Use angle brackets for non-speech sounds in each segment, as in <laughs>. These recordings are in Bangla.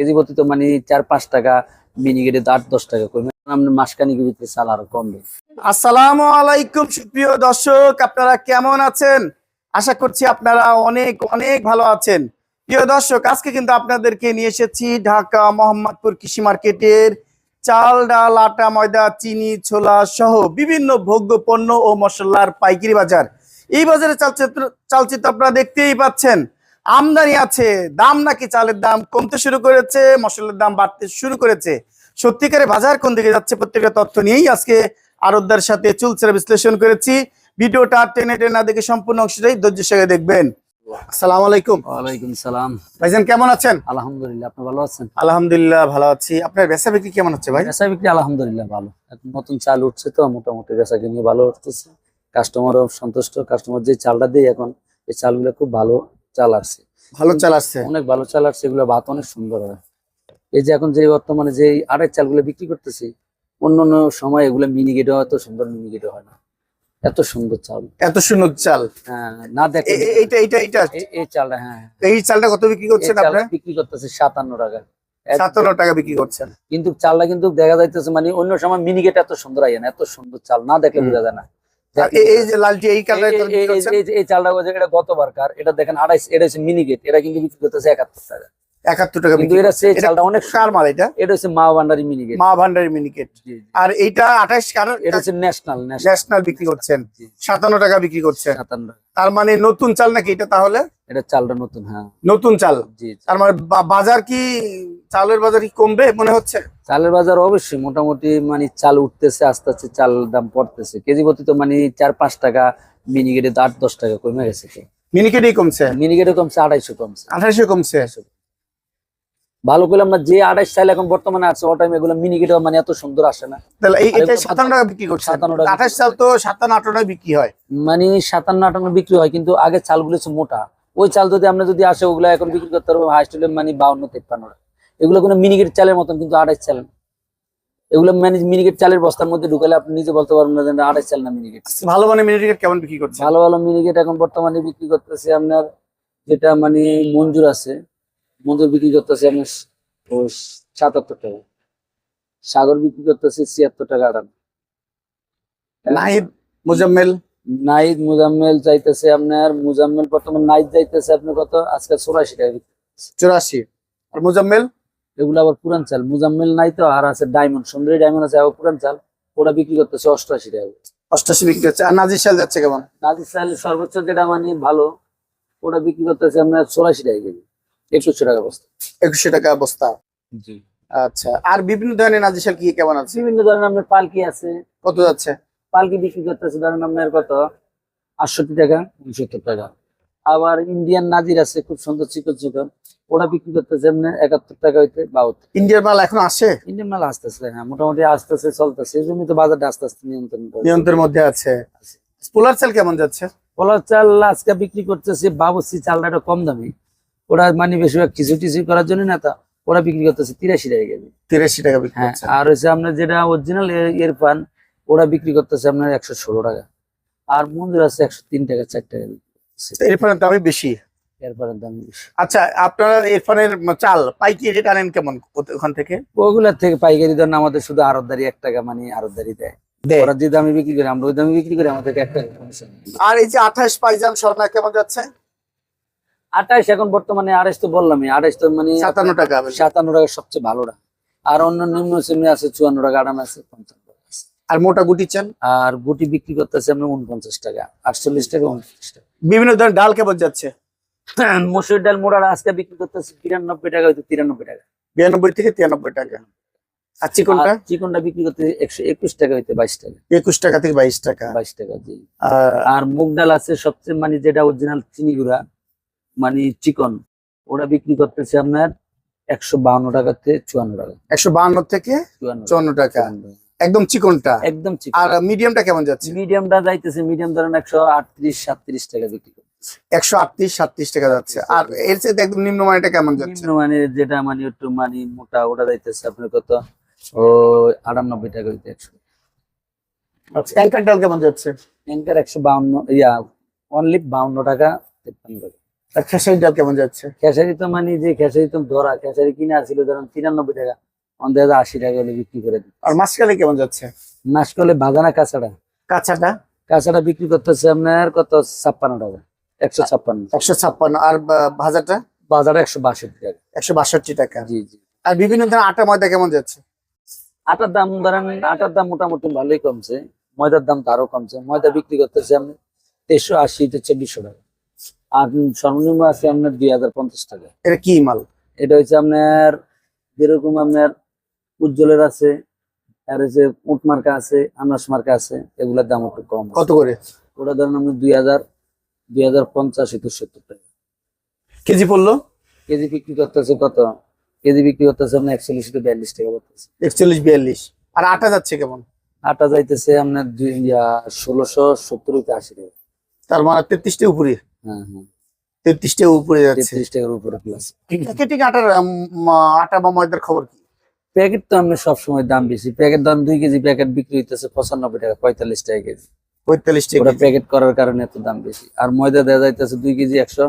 কেজি প্রতি তো মানে চার, পাঁচ টাকা মিনিকেটে তো আট, দশ টাকা কমে আলাইকুম দর্শক, আপনারা কেমন আছেন? আশা করছি আপনারা অনেক অনেক ভালো আছেন। প্রিয় দর্শক, আজকে কিন্তু আপনাদেরকে নিয়ে এসেছি ঢাকা মোহাম্মদপুর কৃষি মার্কেটের চাল, ডাল, আটা, ময়দা, চিনি, ছোলা সহ বিভিন্ন ভোগ্য পণ্য ও মশলার পাইকারি বাজার। এই বাজারে চালচিত্র চালচিত্র আপনারা দেখতেই পাচ্ছেন। আমদানি আছে দাম নাকি চালের দাম কমতে শুরু করেছে মশলার দাম বাড়তে শুরু করেছে। সত্যিকারে বাজার কোন দিকে যাচ্ছে প্রত্যেকটা তথ্য নিয়েই আজকে আরোদ্দার সাথে চুলচেরা বিশ্লেষণ করেছি। ভিডিওটা টেনে টেনে না দেখে সম্পূর্ণ অংশটাই ধৈর্য সঙ্গে দেখবেন। আসসালামু আলাইকুম। ওয়ালাইকুম সালাম। ভাইজান কেমন আছেন? আলহামদুলিল্লাহ আপনি ভালো আছেন? আলহামদুলিল্লাহ ভালো আছি। আপনার বেচা বিক্রি কেমন হচ্ছে ভাই? বেচা বিক্রি আলহামদুলিল্লাহ ভালো। নতুন চাল উঠছে তো মোটামুটি বেচা কিনে ভালো উঠতেছে। কাস্টমারও সন্তুষ্ট। কাস্টমার যে চালটা দেয় এখন এই চালগুলো খুব ভালো। চাল আসছে। ভালো চাল আসছে। অনেক ভালো চাল আসছে এগুলো ভাত অনেক সুন্দর হয়। এই যে এখন যে বর্তমানে যে আড়াই চালগুলো বিক্রি করতেছি অন্য অন্য সময় এগুলো মিনিগেটে এত সুন্দর মিনিগেটে হয় না। এত সুন্দর চাল। এত সুন্দর চাল। হ্যাঁ না দেখে এইটা এইটা এইটা এই- চালটা হ্যাঁ এই চালটা কত বিক্রি করছেন বিক্রি করতেছে সাতান্ন টাকা। সাতান্ন টাকা বিক্রি করছেন। কিন্তু চালটা কিন্তু দেখা যাইতেছে মানে অন্য সময় মিনিগেট এত সুন্দর আইয়া না এত সুন্দর চাল না দেখলে বোঝা যায় না। এই- যে লালটি এই কালার এই- চালটা এটা গতবার কার? এটা দেখেন আড়াইশ এটা হচ্ছে মিনিগেট এটা কিন্তু বিক্রি করতেছে একাত্তর টাকা। একাত্তর টাকা কিন্তু এটা সেই চালটা অনেক কার মাল এটা? এটা হচ্ছে মা ভান্ডারি মা ভান্ডারি মিনিকেট আর এইটা আঠাশ কারণ এটা হচ্ছে ন্যাশনাল বিক্রি করছেন। সাতান্ন টাকা বিক্রি করছেন। সাতান্ন তার মানে নতুন চাল নাকি এটা তাহলে? এটা চালটা নতুন হ্যাঁ। নতুন চাল। তার মানে বাজার কি চালের বাজার কি কমবে মনে হচ্ছে? চালের বাজার অবশ্যই মোটামুটি মানে চাল উঠতেছে আস্তে আস্তে চাল দাম পড়তেছে। কেজি প্রতি তো মানে চার পাঁচ টাকা মিনিগেটে তো আট দশ টাকা কমে গেছে। মিনিকেটই কমছে? মিনিগেটে কমছে আড়াইশো কমছে। আঠাশে কমছে? ভালো করলাম না যে আড়াইশ চাল এখন বর্তমানে আছে ও টাইম এগুলো মিনিগেটে মানে এত সুন্দর আসে না। তাহলে এই এটা সাতান্ন টাকা বিক্রি করছে 57 টাকা আঠাশ চাল তো সাতান্ন আঠান্ন টাকা বিক্রি হয়। মানে সাতান্ন আটান্ন বিক্রি হয় কিন্তু আগে চালগুলো হচ্ছে মোটা। ওই চাল যদি আমরা যদি আসে ওগুলো এখন বিক্রি করতে পারব হাই হাইস্টেলে মানে বাউন্ন তেপ্পান্ন টাকা। এগুলো কোনো মিনিকেট চালের মতন কিন্তু আড়াইশ চাল এগুলো মানে মিনিকেট চালের বস্তার মধ্যে ঢুকালে আপনি নিজে বলতে পারবেন না আড়াইশ চাল না মিনিকেট ভালো মানে মিনিকেট কেমন বিক্রি করছে ভালো ভালো মিনিকেট এখন বর্তমানে বিক্রি করতেছে আপনার যেটা মানে মঞ্জুর আছে। মঞ্জুর বিক্রি করতেছে আমি সাতাত্তর টাকা। সাগর বিক্রি করতেছে ছিয়াত্তর টাকা আটান্ন নাহিদ মুজাম্মেল? নাইদ মুজাম্মেল চাইতেছে আপনার মুজাম্মেল বর্তমান নাইদ চাইতেছে আপনার কত? আজকে চৌরাশি টাকা। চুরাশি। আর মুজাম্মেল? এগুলো আবার পুরান চাল। মুজাম্মেল নাই তো আর আছে ডায়মন্ড। সুন্দরী ডায়মন্ড আছে আবার পুরান চাল। ওটা বিক্রি করতেছে অষ্টআশি টাকা অষ্টাশি বিক্রি হচ্ছে আর নাজির চাল যাচ্ছে কেমন? নাজির চাল সর্বোচ্চ যেটা মানে ভালো ওটা বিক্রি করতেছে আপনার চৌরাশি টাকা কেজি। একশো টাকা বস্তা। একুশশো টাকা বস্তা। জি। আচ্ছা আর বিভিন্ন ধরনের নাজির চাল কি কেমন আছে? বিভিন্ন ধরনের আপনার পালকি আছে। কত যাচ্ছে? পালকি বিক্রি করতেছে ধরেন আপনার কত? আটষট্টি টাকা উনসত্তর টাকা। আবার ইন্ডিয়ান নাজির আছে খুব সুন্দর চিকন চিকন। ওরা বিক্রি করতেছে আপনার একাত্তর টাকা হইতে বাহাত্তর। ইন্ডিয়ার মাল এখন আসে? ইন্ডিয়ান মাল আসতেছে হ্যাঁ মোটামুটি আসতেছে চলতেছে। এই জন্য তো বাজারটা আস্তে আস্তে নিয়ন্ত্রণ নিয়ন্ত্রণের মধ্যে আছে। পোলার চাল কেমন যাচ্ছে? কলার চাল আজকে বিক্রি করতেছে বাবুসি চালটা একটু কম দামি। ওরা মানে বেশিরভাগ কিছু টিচু করার জন্য না তা ওরা বিক্রি করতেছে তিরাশি টাকা কেজি। তিরাশি টাকা বিক্রি হ্যাঁ আর হচ্ছে আপনার যেটা অরিজিনাল ইরফান ওরা বিক্রি করতেছে আপনার একশো ষোলো টাকা। আর মন্দির আছে একশো তিন টাকা চার টাকা। এরপরে দামই বেশি? বেশি। আচ্ছা আপনারা চাল পাইকি রেট আনেন কেমন ওতে- ওখান থেকে? ওগুলার থেকে পাইকারি ধরেন আমাদের শুধু আরতদারি এক টাকা মানে আরতদারি দেয়। ওরা যে দামে বিক্রি করে আমরা ওই দামে বিক্রি করি আমাদের এক টাকা কমিশন আর এই যে আঠাশ পাইজান স্বর্ণা কেমন যাচ্ছে? আঠাইশ এখন বর্তমানে আড়াইশ তো বললামই আড়াইশ তো মানে সাতান্ন টাকা সাতান্ন টাকা সবচেয়ে ভালোটা। আর অন্য নিম্ন শ্রেণি আছে চুয়ান্ন টাকা আড়ান আছে পঞ্চান্ন টাকা আছে। আর মোটা গুটি চান? আর গুটি বিক্রি করতেছে আপনার উনপঞ্চাশ টাকা আটচল্লিশ টাকা উনপঞ্চাশ টাকা। বিভিন্ন ধরনের ডাল কেমন যাচ্ছে? মসুর ডাল মোড়ার আজকে বিক্রি করতেছে তিরানব্বই টাকা হয়তো তিরানব্বই টাকা। বিরানব্বই থেকে তিরানব্বই টাকা। আর চিকনটা? চিকনটা বিক্রি করতে একশো একুশ টাকা হইতে বাইশ টাকা। একুশ টাকা থেকে বাইশ টাকা। বাইশ টাকা জি। আর মুগ ডাল আছে সবচেয়ে মানে যেটা অরিজিনাল চিনি গুঁড়া মানে চিকন ওরা বিক্রি করতেছে আপনার একশো বাউন্ন টাকাতে চুয়ান্ন টাকা। একশো বাহান্ন থেকে চুয়ান্ন টাকা। একদম চিকনটা? একদম চিকন। আর মিডিয়ামটা কেমন যাচ্ছে? মিডিয়ামটা যাইতেছে মিডিয়াম ধরেন একশো আটত্রিশ সাতত্রিশ টাকা বিক্রি করতেছে। একশো আটত্রিশ সাতত্রিশ টাকা যাচ্ছে। আর এর সাথে একদম নিম্ন কেমন যাচ্ছে? নিম্ন মানে যেটা মানে একটু মানে মোটা ওটা যাইতেছে আপনার কত? ও আটানব্বই টাকা হইতে একশো। আচ্ছা ডাল কেমন যাচ্ছে? একশো বাউন্ন ইয়া অনলি বাউন্ন টাকা তেপ্পান্ন টাকা। খেসারি ডাল কেমন যাচ্ছে? খেসারি তো মানে যে খেসারি তো ধরা খেসারি কিনে আসছিল ধরেন তিরানব্বই টাকা অন্তত আশি টাকা হলে বিক্রি করে দিই আর মাসকালে কেমন যাচ্ছে? মাস করলে বাজানা কাঁচাটা। কাঁচাটা? কাঁচাটা বিক্রি করতেছে আপনার কত? ছাপ্পান্ন টাকা একশো ছাপ্পান্ন। একশো ছাপ্পান্ন আর বা- ভাজাটা বাজারে একশো বাষট্টি টাকা। একশো বাষট্টি টাকা। জি জি। আর বিভিন্ন ধরনের আটা ময়দা কেমন যাচ্ছে? আটার দাম ধরেন আটার দাম মোটামুটি ভালোই কমছে ময়দার দাম তো আরও কমছে। ময়দা বিক্রি করতেছে আপনি তেইশশো আশি চব্বিশশো টাকা। আর সর্বনিম্ন আছে আপনার দুই হাজার পঞ্চাশ টাকা। এটা কি মাল? এটা হচ্ছে আপনার যেরকম আপনার উজ্জ্বলের আছে আর হচ্ছে উট মার্কা আছে আনাস মার্কা আছে এগুলোর দাম একটু কম কত করে? ওটা ধরেন আপনার দুই হাজার দুই হাজার পঞ্চাশ একুশ সত্তর টাকা। কেজি পড়ল? কেজি বিক্রি করতেছে কত? কেজি বিক্রি করতেছে আপনার একচল্লিশ থেকে বিয়াল্লিশ টাকা করতেছে একচল্লিশ বিয়াল্লিশ। আর আটা যাচ্ছে কেমন? আটা যাইতেছে আপনার দুই ষোলোশো সত্তর আশি টাকা। তার মানে তেত্রিশটা উপরে। হ্যাঁ হ্যাঁ। উপরে যাচ্ছে। তেত্রিশ টাকার উপরে প্লাস প্যাকেটিং আটার আটা বা ময়দার খবর কি? প্যাকেট তো সবসময় দাম বেশি। প্যাকেট দাম দুই কেজি প্যাকেট বিক্রি হইতেছে পঁচানব্বই টাকা পঁয়তাল্লিশ টাকা কেজি। পঁয়তাল্লিশ টাকা প্যাকেট করার কারণে এত দাম বেশি। আর ময়দা দেওয়া যাইতেছে দুই কেজি একশো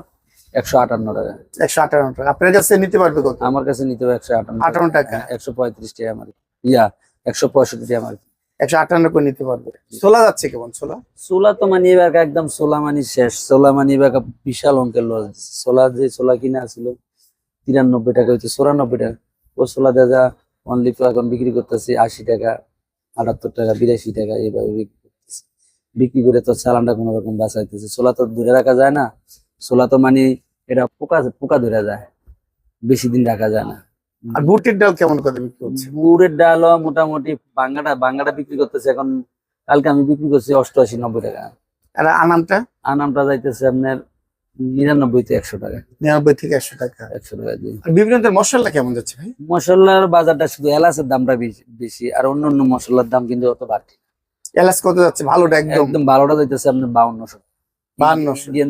একশো আটান্ন টাকা। একশো আটান্ন টাকা। আপনার কাছে নিতে পারবে কত? আমার কাছে নিতে হবে একশো আটান্ন আটান্ন টাকা। একশো পঁয়ত্রিশ টাকা আমার। ইয়া একশো পঁয়ষট্টি টাকা আমার। একশো আটান্ন করে নিতে পারবে। ছোলা যাচ্ছে কেমন? ছোলা? সোলা তো মানে এবার একদম সোলা মানি শেষ। সোলা মানি এবার বিশাল অঙ্কের লস। সোলা যে সোলা কিনে আসছিল তিরানব্বই টাকা হচ্ছে চৌরানব্বই টাকা। ও সোলা দেখা অনলি তো এখন বিক্রি করতেছি আশি টাকা, আটাত্তর টাকা, বিরাশি টাকা এইভাবে বিক্রি করতেছি। বিক্রি করে তো চালানটা কোনো রকম বাঁচাইতেছে। সোলা তো ধরে রাখা যায় না। সোলা তো মানে এটা পোকা পোকা ধরে যায়। বেশি দিন রাখা যায় না। আর বুটের ডাল কেমন করে বিক্রি হচ্ছে? গুড়ের ডালও মোটামুটি বাঙ্গাটা বাঙ্গাটা বিক্রি করতেছে। এখন কালকে আমি বিক্রি করছি অষ্টআশি নব্বই টাকা। আর আনামটা? আনামটা যাইতেছে আপনার নিরানব্বই থেকে একশো টাকা। নিরানব্বই থেকে একশো টাকা। একশো টাকা দিয়ে। আর বিভিন্ন ধরনের মশলা কেমন যাচ্ছে ভাই? মশলার বাজারটা শুধু এলাচের দামটা বেশি আর অন্য অন্য মশলার দাম কিন্তু অত বাড়তি এলাচ কত যাচ্ছে? ভালোটা একদম একদম বারোটা যাইতেছে আপনার বাউন্নশো।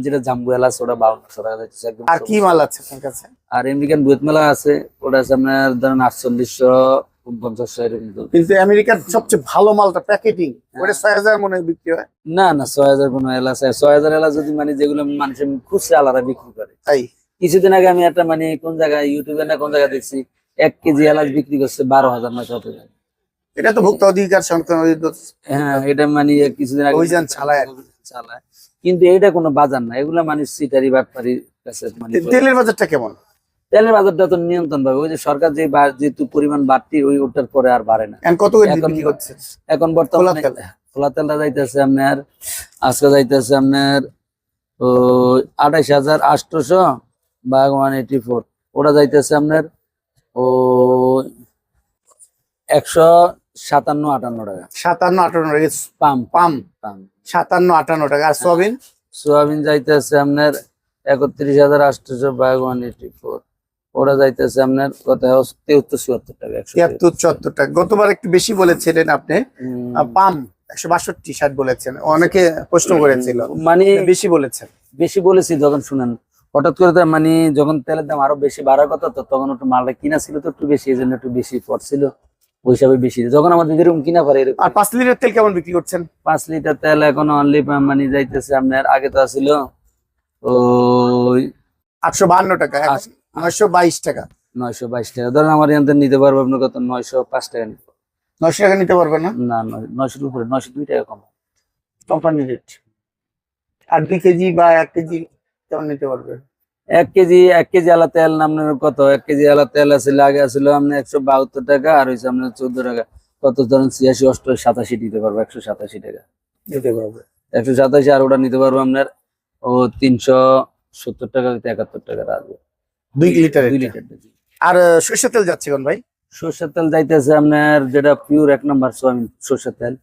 যেটা জাম্বু এলাচ ওটা বাউন্নশো টাকা যাইতেছে একদম আর কি মাল আছে আপনার কাছে? আর আমেরিকান বুয়েত মেলা আছে ওটা আছে আপনার ধরেন আটচল্লিশশো কিন্তু আমেরিকার সবচেয়ে ভালো মালটা প্যাকেটিং ওটা ছয় হাজার মনে বিক্রি হয়। না না ছয় হাজার কোনো এলাচ ছয় হাজার এলাচ যদি মানে যেগুলো মানুষের খুচরা আলাদা বিক্রি করে। তাই? কিছুদিন আগে আমি একটা মানে কোন জায়গায় ইউটিউবে না কোন জায়গায় দেখছি এক কেজি এলাচ বিক্রি করছে বারো হাজার না কত টাকা। এটা তো ভোক্তা অধিকার সংরক্ষণ হ্যাঁ এটা মানে কিছুদিন আগে অভিযান চালায়। চালায়। কিন্তু এটা কোনো বাজার না। এগুলা মানুষ সিটারি বাটপারি কাছে মানে তেলের বাজারটা কেমন? তেলের বাজারটা তো নিয়ন্ত্রণ পাবে ওই যে সরকার যে বা- যেহেতু পরিমাণ বাড়তি ওই ওটার পরে আর বাড়ে না। এখন কত বর্তমানে খোলা খোলা তেলটা যাইতেছে আপনার আজকে যাইতেছে আপনার ও আঠাইশ হাজার আটশোশো বা ওয়ান এইটি ফোর। ওটা যাইতেছে আপনার ও একশো সাতান্ন আটান্ন টাকা। সাতান্ন আটান্ন টাকা। পাম। পাম। পাম। সাতান্ন আটান্ন টাকা। আর সোয়াবিন? সোয়াবিন যাইতেছে আপনার একত্রিশ হাজার আটশোশো বা ওয়ান এইটি ফোর ওটা যাইতেছে আপনার কত? তেহত্তর চুয়াত্তর টাকা তিয়াত্তর চুয়াত্তর টাকা। গতবার একটু বেশি বলেছিলেন আপনি। পাম একশো বাষট্টি ষাট বলেছেন। অনেকে প্রশ্ন করেছিল। মানে বেশি বলেছেন। বেশি বলেছি যখন শুনেন। হঠাৎ করে তো মানে যখন তেলের দাম আরও বেশি বাড়ার কথা তো তখন একটু মালটা কিনা ছিল তো একটু বেশি এই জন্য একটু বেশি পড়ছিল। ওই হিসাবে বেশি। যখন আমাদের যেরকম কিনা পারে এরকম। আর পাঁচ লিটার তেল কেমন বিক্রি করছেন? পাঁচ লিটার তেল এখন অনলি মানে যাইতেছে আপনার আগে তো ছিল ওই আটশো বাহান্ন টাকা। নয়শো বাইশ টাকা। নয়শো বাইশ টাকা। ধরেন আমার এখান থেকে নিতে পারব আপনার কত? নয়শো পাঁচ টাকা নিতে নয়শো টাকা নিতে পারবে না? না নয়- নয়শোর উপরে নয়শো দুই টাকা কম। কোম্পানি রেট আর দুই কেজি বা এক কেজি কেমন নিতে পারবে? এক কেজি এক কেজি আলা তেল আপনার কত? এক কেজি আলা তেল আছিল আগে আছিল আপনার একশো বাহাত্তর টাকা আর হয়েছে আপনার চোদ্দ টাকা। কত ধরেন ছিয়াশি অষ্ট সাতাশি দিতে পারব একশো সাতাশি টাকা। নিতে পারবে। একশো সাতাশি আর ওটা নিতে পারব আপনার ও তিনশো সত্তর টাকা একাত্তর টাকা আসবে দুই লিটার দুই লিটার। আর সর্ষে তেল যাচ্ছে কোন ভাই? সর্ষের তেল যাইতেছে আপনার যেটা পিওর এক নম্বর সোয়াবিন সর্ষের তেল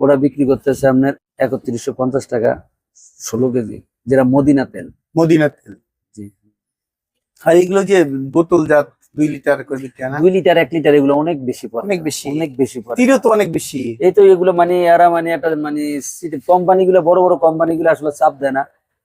ওটা বিক্রি করতেছে আপনার একত্রিশশো পঞ্চাশ টাকা ষোলো কেজি যেটা মদিনা তেল। মদিনা তেল। আর এগুলো যে বোতল জাত দুই লিটার করে বিক্রি না? দুই লিটার এক লিটার এগুলো অনেক বেশি পড়ে। অনেক বেশি? অনেক বেশি পড়ে। তীরও তো অনেক বেশি। এই তো এগুলো মানে এরা মানে একটা মানে কোম্পানি গুলো বড় বড় কোম্পানি গুলো আসলে চাপ দেয় না।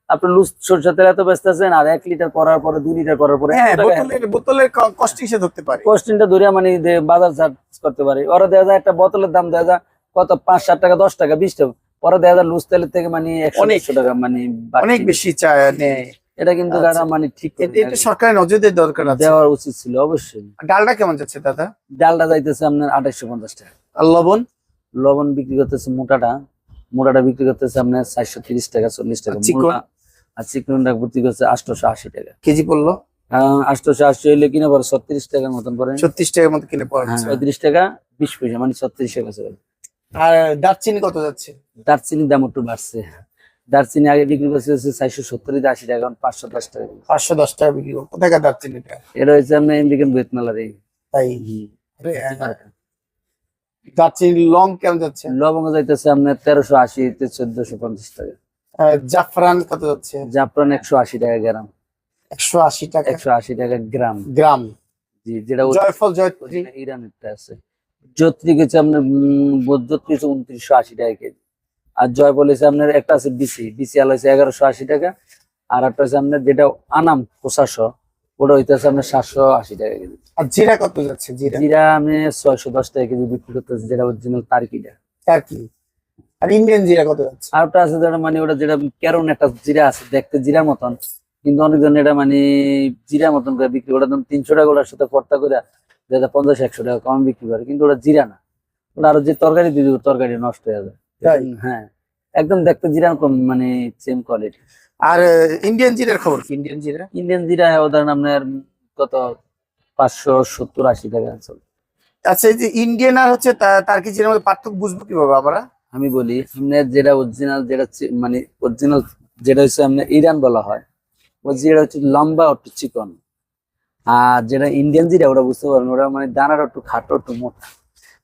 আপনি লুজ সরষের তেল এত ব্যস্ত আছেন আর এক লিটার করার পরে দুই লিটার করার পরে হ্যাঁ বোতলের বোতলের কস্টিং সে ধরতে পারে। কস্টিংটা ধরে মানে বাজার চার্জ করতে পারে। ওরা দেওয়া যায় একটা বোতলের দাম দেওয়া যায় কত? পাঁচ সাত টাকা দশ টাকা বিশ টাকা। পরে দেওয়া যায় লুজ তেলের থেকে মানে একশো টাকা মানে অনেক বেশি চায় নেয়। এটা কিন্তু আচ্ছা। তারা মানে ঠিক এটা সরকারি নজরদের দরকার আছে? দেওয়ার উচিত ছিল অবশ্যই। ডালটা কেমন যাচ্ছে দাদা? ডালটা যাইতেছে আপনার আঠাইশো পঞ্চাশ টাকা। আর লবণ? লবণ বিক্রি করতেছে মোটাটা। মোটাটা বিক্রি করতেছে আপনার চারশো তিরিশ টাকা চল্লিশ টাকা। আর চিকনটা বিক্রি করছে আটশোশো আশি টাকা। কেজি পড়ল? আটশোশো আশি হইলে কিনে পরে ছত্রিশ টাকার মতন পরে ছত্রিশ টাকার মতো কিনে পড়া। হ্যাঁ যাচ্ছে। পঁয়ত্রিশ টাকা বিশ পয়সা মানে ছত্রিশ টাকা চলে আর দারচিনি কত যাচ্ছে? দারচিনির দাম একটু বাড়ছে। দারচিনি আগে বিক্রি করছে চারশো সত্তর থেকে আশি টাকা এখন পাঁচশো দশ টাকা পাঁচশো দশ টাকা বিক্রি করব। কোথাকার দারচিনিটা এটা? হচ্ছে আপনার আমেরিকান বেতনালার এই তাই? হ্যাঁ। দারচিনি লং কেমন যাচ্ছে? লবঙ্গ যাইতেছে আপনার তেরোশো আশি চোদ্দশো পঞ্চাশ টাকা। জাফরান কত যাচ্ছে? জাফরান একশো আশি টাকা গ্রাম। একশো আশি টাকা? একশো আশি টাকা গ্রাম। গ্রাম। জি যেটা জয়ফল জয়ত্রী ইরানেরটা আছে। যৌত্রিক হচ্ছে আপনার হচ্ছে উনত্রিশশো আশি টাকা কেজি। আর জয় বলেছে আপনার একটা আছে বিসি। বিসি আল হচ্ছে এগারোশো আশি টাকা আর একটা হচ্ছে আপনার যেটা আনাম পোষাশো ওটা হইতেছে আপনার সাতশো আশি টাকা কেজি। আর জিরা কত যাচ্ছে জিরা? জিরা আমি ছয়শো দশ টাকা কেজি বিক্রি করতেছি যেটা অরিজিনাল তার্কিটা। আর ইন্ডিয়ান জিরা কত যাচ্ছে? আর আছে যেটা মানে ওটা যেটা কেরন একটা জিরা আছে দেখতে জিরার মতন কিন্তু অনেকজন এটা মানে জিরা মতন করে বিক্রি করে দাম তিনশো টাকা ওটার সাথে পর্তা করে যেটা পঞ্চাশ একশো টাকা কম বিক্রি করে কিন্তু ওটা জিরা না। ওটা আরও যে তরকারি দিয়ে দিবে তরকারি নষ্ট হয়ে যাবে। তাই? হ্যাঁ একদম দেখতে কম মানে সেম কোয়ালিটি আর ইন্ডিয়ান জিরার খবর কি? ইন্ডিয়ান জিরা? ইন্ডিয়ান জিরা ওদের আপনার কত? পাঁচশো সত্তর আশি টাকা চলে। আচ্ছা এই যে ইন্ডিয়ান আর হচ্ছে তার কি জিরার মধ্যে পার্থক্য বুঝব কীভাবে আমরা আমি বলি আপনার যেটা অরিজিনাল যেটা মানে অরিজিনাল যেটা হচ্ছে আপনার ইরান বলা হয় ওই যেটা হচ্ছে লম্বা একটু চিকন। আর যেটা ইন্ডিয়ান জিরা ওটা বুঝতে পারবেন ওটা মানে দানাটা একটু খাটো একটু মোটা।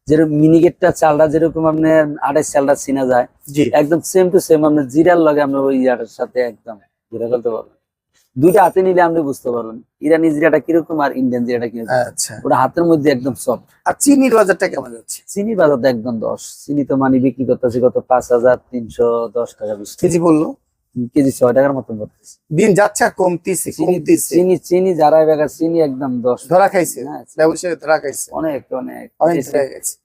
যেরকম মিনিকেটটা চালটা যেরকম আপনার আড়াই চালটা চিনা যায় একদম সেম টু সেম আপনার জিরার লগে আপনার ওই ইয়াটার সাথে একদম জিরা ফেলতে পারবেন। দুইটা হাতে নিলে আপনি বুঝতে পারবেন ইরানি জিরাটা কীরকম আর ইন্ডিয়ান জিরাটা কীরকম। আচ্ছা। ওটা হাতের মধ্যে একদম সফট আর চিনির বাজারটা কেমন যাচ্ছে? চিনি বাজার তো একদম দশ। চিনি তো মানে বিক্রি করতেছি কত পাঁচ হাজার তিনশো দশ টাকা বিশ টাকা। কেজি বলল? কেজি ছয় টাকার মতন দিন যাচ্ছে কমতিছে চিনি কমতিছে। চিনি চিনি যারা বেগা চিনি একদম দশ ধরা খাইছে। হ্যাঁ, ধরা খাইছে। অনেক অনেক।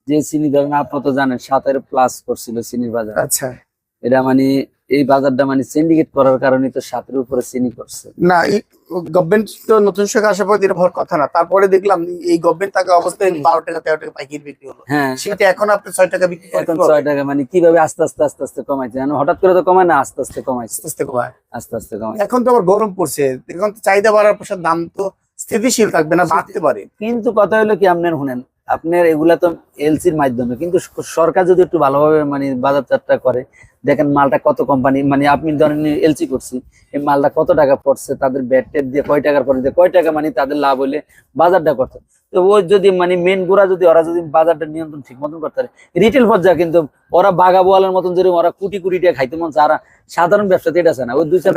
যে চিনি ধরেন আপনি তো জানেন সাতের প্লাস করছিল চিনির বাজার। আচ্ছা। এটা মানে এই বাজারটা মানে সিন্ডিকেট করার কারণে তো সাতের উপরে চিনি করছে না গভর্নমেন্ট তো নতুন সরকার আসার পর এটা হওয়ার কথা না। তারপরে দেখলাম এই গভর্নমেন্ট থাকা অবস্থায় বারো টাকা তেরো টাকা পাইকারি বিক্রি হলো। হ্যাঁ। সেটা এখন আপনি ছয় টাকা বিক্রি এখন ছয় টাকা মানে কীভাবে আস্তে আস্তে আস্তে আস্তে কমাইছে হঠাৎ করে তো কমায় না আস্তে আস্তে কমাইছে আস্তে কমায়। আস্তে আস্তে কমায়। এখন তো আবার গরম পড়ছে। এখন তো চাহিদা বাড়ার পর দাম তো স্থিতিশীল থাকবে না বাড়তে পারে। কিন্তু কথা হলো কি আপনার শুনেন আপনার এগুলা তো এলসির মাধ্যমে। কিন্তু সরকার যদি একটু ভালোভাবে মানে বাজারজাতটা করে দেখেন মালটা কত কোম্পানি মানে আপনি ধরেন এলসি করছি এই মালটা কত টাকা পড়ছে তাদের ব্যাট টেট দিয়ে কয় টাকার পরে দিয়ে কয় টাকা মানে তাদের লাভ হলে বাজারটা করতে তো ওই যদি মানে মেন গোড়া যদি ওরা যদি বাজারটা নিয়ন্ত্রণ ঠিক মতন করতে পারে রিটেল পর্যায়ে কিন্তু ওরা বাঘা বোয়ালের মতন যেরকম ওরা কোটি কোটি টাকা খাইতে মন চায়, আর সাধারণ ব্যবসাতে এটা আছে না। ওই দুই চার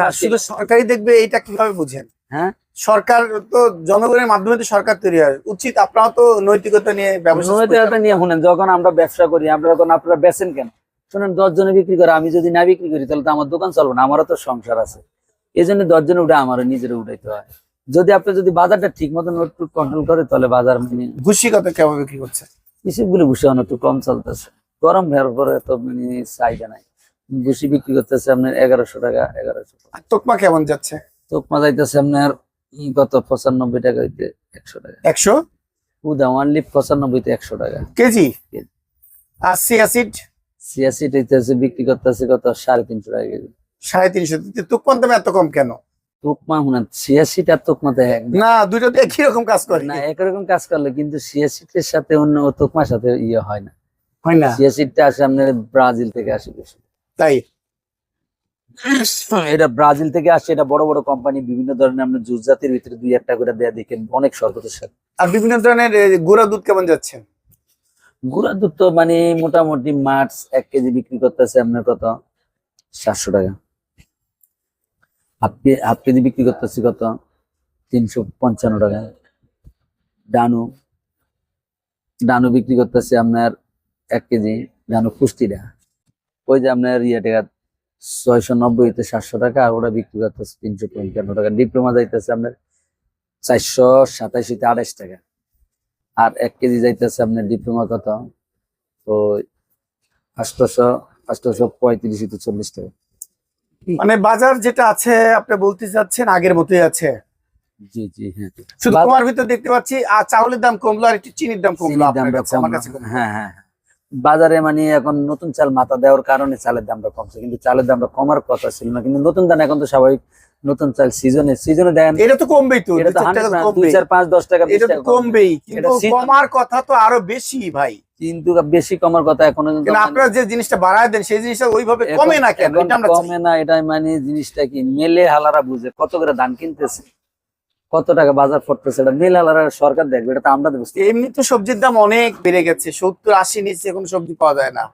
সরকারি দেখবে এটা কীভাবে বুঝেন? হ্যাঁ? সরকার তো জনগণের মাধ্যমে তো সরকার তৈরি হয়। উচিত আপনারা তো নৈতিকতা নিয়ে ব্যবসা নৈতিকতা নিয়ে শুনেন যখন আমরা ব্যবসা করি আমরা যখন আপনারা বেচেন কেন? শুনেন দশ জনে বিক্রি করে আমি যদি না বিক্রি করি তাহলে তো আমার দোকান চলবে না আমারও তো সংসার আছে। এই জন্য দশ জনে উঠে আমারও নিজের উঠাইতে হয়। যদি আপনি যদি বাজারটা ঠিক মতন একটু কন্ট্রোল করে তাহলে বাজার মানে ভুসি কত কেমন বিক্রি করছে? কৃষকগুলো ভুষি এখন একটু কম চলতেছে। গরম হওয়ার পরে তো মানে চাহিদা নাই। ভুষি বিক্রি করতেছে আপনার এগারোশো টাকা এগারোশো আর তোকমা কেমন যাচ্ছে? তোকমা যাইতেছে আপনার ই কত? পঁচানব্বই টাকা হইতে একশো টাকা। একশো? উদা ওয়ান লিপ পঁচানব্বইতে একশো টাকা। কেজি। আর সিয়াসিড সিয়াসিট হইতেছে বিক্রি করতেছে কত? সাড়ে তিনশো টাকা কেজি। সাড়ে তিনশো। তোকমান দাম এত কম কেন? তোকমা শুনেন সিয়াসিট আর তোকমাতে এক না। দুইটা তো একই রকম কাজ করে না একরকম কাজ করলে কিন্তু সিয়াসিটের সাথে অন্য তোকমার সাথে ইয়ে হয় না। হয় না। সিয়াসিটটা আসে আপনার ব্রাজিল থেকে আসে বেশি। তাই? <laughs> এটা ব্রাজিল থেকে আসে এটা বড় বড় কোম্পানি বিভিন্ন ধরনের আপনার জুস জাতির ভিতরে দুই একটা করে দেয়া দেখেন অনেক শরবতের সাথে আর বিভিন্ন ধরনের গুঁড়া দুধ কেমন যাচ্ছে? গুড়া দুধ তো মানে মোটামুটি মাছ এক কেজি বিক্রি করতেছে আপনার কত? সাতশো টাকা। হাফ কে- হাফ কেজি বিক্রি করতেছি কত? তিনশো পঞ্চান্ন টাকা। ডানু ডানু বিক্রি করতেছে আপনার এক কেজি ডানু পুষ্টিটা ওই যে আপনার ইয়ে টাকা ছয়শো নব্বইতে সাতশো টাকা আর ওটা বিক্রি করতেছে তিনশো পঞ্চান্ন টাকা। ডিপ্লোমা যাইতেছে আপনার চারশো সাতাশিতে আড়াইশ টাকা। আর এক কেজি যাইতেছে আপনার ডিপ্লোমা কত? তো আষ্টশো আষ্টশো পঁয়ত্রিশ তো চল্লিশ টাকা। মানে বাজার যেটা আছে আপনি বলতে চাচ্ছেন আগের মতোই আছে? জি জি হ্যাঁ। শুধু তোমার ভিতর দেখতে পাচ্ছি আর চাউলের দাম কমলো আর একটু চিনির দাম কমলো আমার কাছে হ্যাঁ হ্যাঁ হ্যাঁ। বাজারে মানে এখন নতুন চাল মাথা দেওয়ার কারণে চালের দামটা কমছে কিন্তু চালের দামটা কমার কথা ছিল না কিন্তু নতুন দাম এখন তো স্বাভাবিক নতুন চাল সিজনে সিজনে দেখেন এটা তো কমবেই তো এটা দু তো চার টাকা তো 100 দুই চার পাঁচ দশ টাকা এটা তো কমবে। কমবেই কমার কথা তো আরও বেশি ভাই। কিন্তু বেশি কমার কথা এখনও আপনারা যে জিনিসটা বাড়ায় দেন সেই জিনিসটা ওইভাবে কমে না কেন? এটা কমে না এটা মানে জিনিসটা কি মেলে হালারা বুঝে কত করে ধান কিনতেছে। কত টাকা বাজার পড়তেছে? এটা মেলে সরকার দেখবে এটা তো আমরা বুঝতে এমনি তো সবজির দাম অনেক বেড়ে গেছে সত্তর আশি নিচে এখন সবজি পাওয়া যায় না।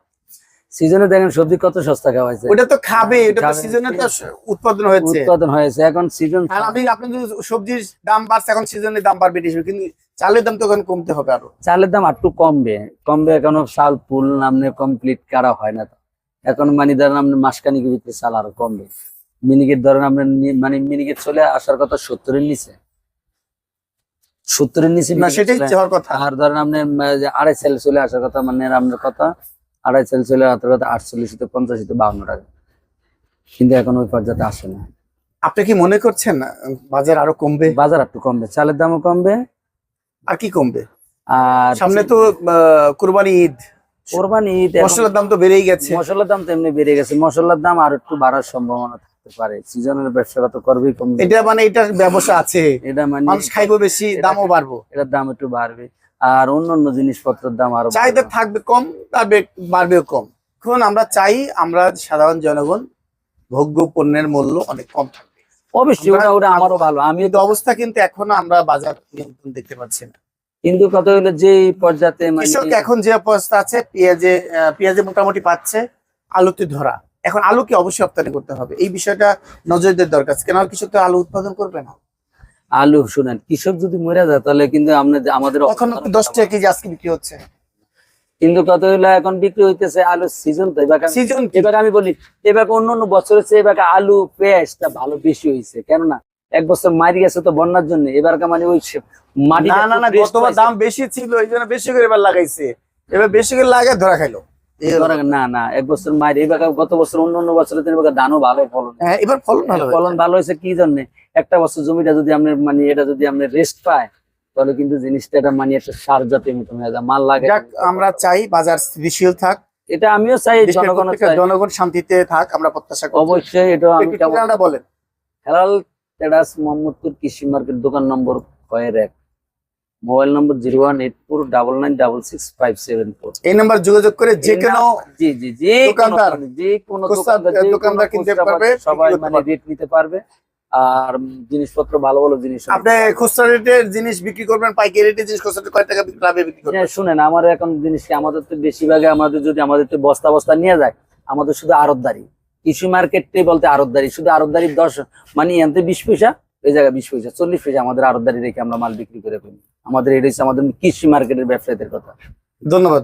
সিজনে দেখেন সবজি কত সস্তা খাওয়া হয়েছে ওটা তো খাবে ওটা তো সিজনে তো উৎপাদন হয়েছে। উৎপাদন হয়েছে এখন সিজন আর আপনি আপনি যদি সবজির দাম বাড়ছে এখন সিজনের দাম বাড়বে বেশি কিন্তু চালের দাম তো এখন কমতে হবে আরও। চালের দাম একটু কমবে কমবে এখনও চাল ফুল নামনে কমপ্লিট করা হয় না এখন মানে ধরেন আপনি মাসখানিক ভিতরে চাল আরও কমবে। মিনিকেট ধরেন আপনার মানে মিনিকেট চলে আসার কথা সত্তরের নিচে। সত্তরের নিচে সেটাই হওয়ার কথা। আর ধরেন আপনার আড়াই সেল চলে আসার কথা মানে আপনার কথা আড়াই সেল চলে আসার কথা আটচল্লিশ পঞ্চাশ বাউন্ন টাকা। কিন্তু এখন ওই পর্যায়ে আসে না। আপনি কি মনে করছেন বাজার আরও কমবে? বাজার একটু কমবে চালের দামও কমবে। আর কি কমবে? আর সামনে তো কুরবানি ঈদ। কোরবানি ঈদ মশলার দাম তো বেড়েই গেছে। মশলার দাম তো এমনি বেড়ে গেছে। মশলার দাম আর একটু বাড়ার সম্ভাবনা থাকতে পারে সিজনের ব্যবসাটা তো করবেই কমবে এটা মানে এটার ব্যবসা আছে। এটা মানে মানুষ খাইবো বেশি দামও বাড়বো। এটার দাম একটু বাড়বে। আর অন্য অন্য জিনিসপত্রের দাম আরও চাহিদা। থাকবে কম বাড়বে বাড়বেও কম। এখন আমরা চাই আমরা সাধারণ জনগণ ভোগ্য পণ্যের মূল্য অনেক কম থাকবে অবশ্যই ওটা ওটা আমারও ভালো। আমি অবস্থা কিন্তু এখনও আমরা বাজার নিয়ন্ত্রণ দেখতে পাচ্ছি না। কিন্তু কথা হলো যে পর্যাতে মানে কৃষক এখন যে অবস্থা আছে পেঁয়াজে পেঁয়াজে মোটামুটি পাচ্ছে আলুতে ধরা। এখন আলুকে অবশ্যই রপ্তানি করতে হবে? এই বিষয়টা নজর দেওয়ার দরকার। কেন কৃষক তো আলু উৎপাদন করবে না? আলু শুনেন কৃষক যদি মরে যায় তাহলে কিন্তু আমরা আমাদের এখন দশ টাকা কেজি আজকে বিক্রি হচ্ছে। কিন্তু কত হলো এখন বিক্রি হইতেছে আলু সিজন তো। এবার সিজন এবার আমি বলি এবার অন্য অন্য বছরের চেয়ে এবার আলু পেঁয়াজটা ভালো বেশি হয়েছে কেননা এক বছর মারি গেছে তো বন্যার জন্য। এবার মানে ওই মাটি না না না গতবার দাম বেশি ছিল এই জন্য বেশি করে এবার লাগাইছে। এবার বেশি করে লাগায় ধরা খাইলো। না না এক বছর গত বছর অন্য অন্য ধানও ভালো ফলন। হ্যাঁ এবার ফলন ভালো ফলন ভালো হয়েছে কি জন্য? একটা বছর জমিটা যদি মানে এটা যদি রেস্ট পায় তাহলে কিন্তু জিনিসটা এটা মানে একটা সার জাতীয় মতো হয়ে যায় মাল লাগে। আমরা চাই বাজার স্থিতিশীল থাক। এটা আমিও চাই জনগণ জনগণ শান্তিতে থাক আমরা প্রত্যাশা করি অবশ্যই এটা আমি বলেন। হেলাল মোহাম্মদপুর কৃষি মার্কেট দোকান নম্বর কয়ের এক। Mobile number zero one eight four double nine double six five seven four. এই নাম্বার যোগাযোগ করে যে কোনো জি জি যে দোকানদার, যে কোনো দোকানদার যে দোকানদার কোনো কিনতে পারবে, সবাই মানে রেট নিতে পারবে। আর জিনিসপত্র ভালো ভালো জিনিস আপনি খুচরা রেটের জিনিস বিক্রি করবেন পাইকারি রেটের জিনিস খুচরা কয় টাকা লাভে বিক্রি করবেন? হ্যাঁ, শুনেন আমার এখন জিনিস আমাদের তো বেশিরভাগে আমাদের যদি আমাদের তো বস্তা বস্তা নিয়ে যায় আমাদের শুধু আড়তদারি। কৃষি মার্কেটে বলতে আড়তদারি শুধু আড়তদারি দশ মানে এনতে বিশ পয়সা ওই জায়গায় বিশ পয়সা চল্লিশ পয়সা আমাদের আড়তদারি রেখে আমরা মাল বিক্রি করে ফেলি। আমাদের এটা হচ্ছে আমাদের কৃষি মার্কেটের ব্যবসায়ীদের কথা। ধন্যবাদ।